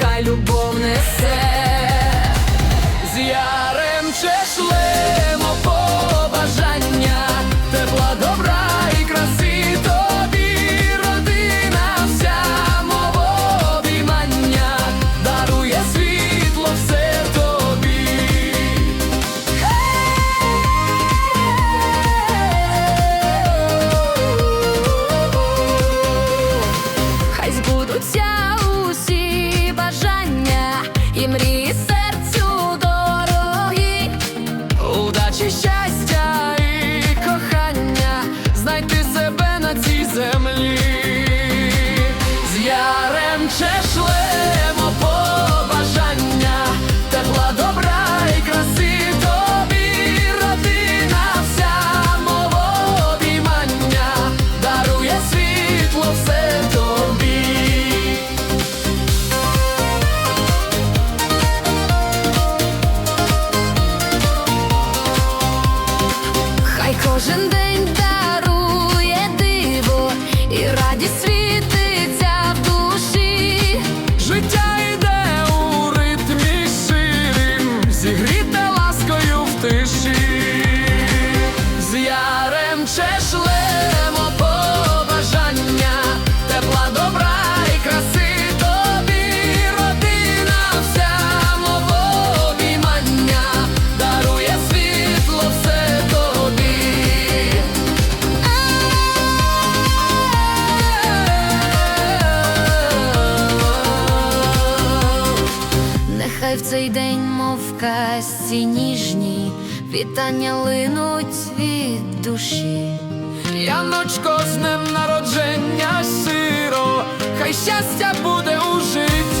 хай любов несе. З ярем чешлемо побажання, тепла, добра і краси тобі, родина вся мого дарує світло все тобі. Хай збудуться землі, з ярем чешлемо тепла, добра і краси родина вся мого дарує світло все тобі. Хай кожен день Нехай в цей день, мов казці ніжні, вітання линуть від душі. Яночко, з днем народження щиро, хай щастя буде у житті.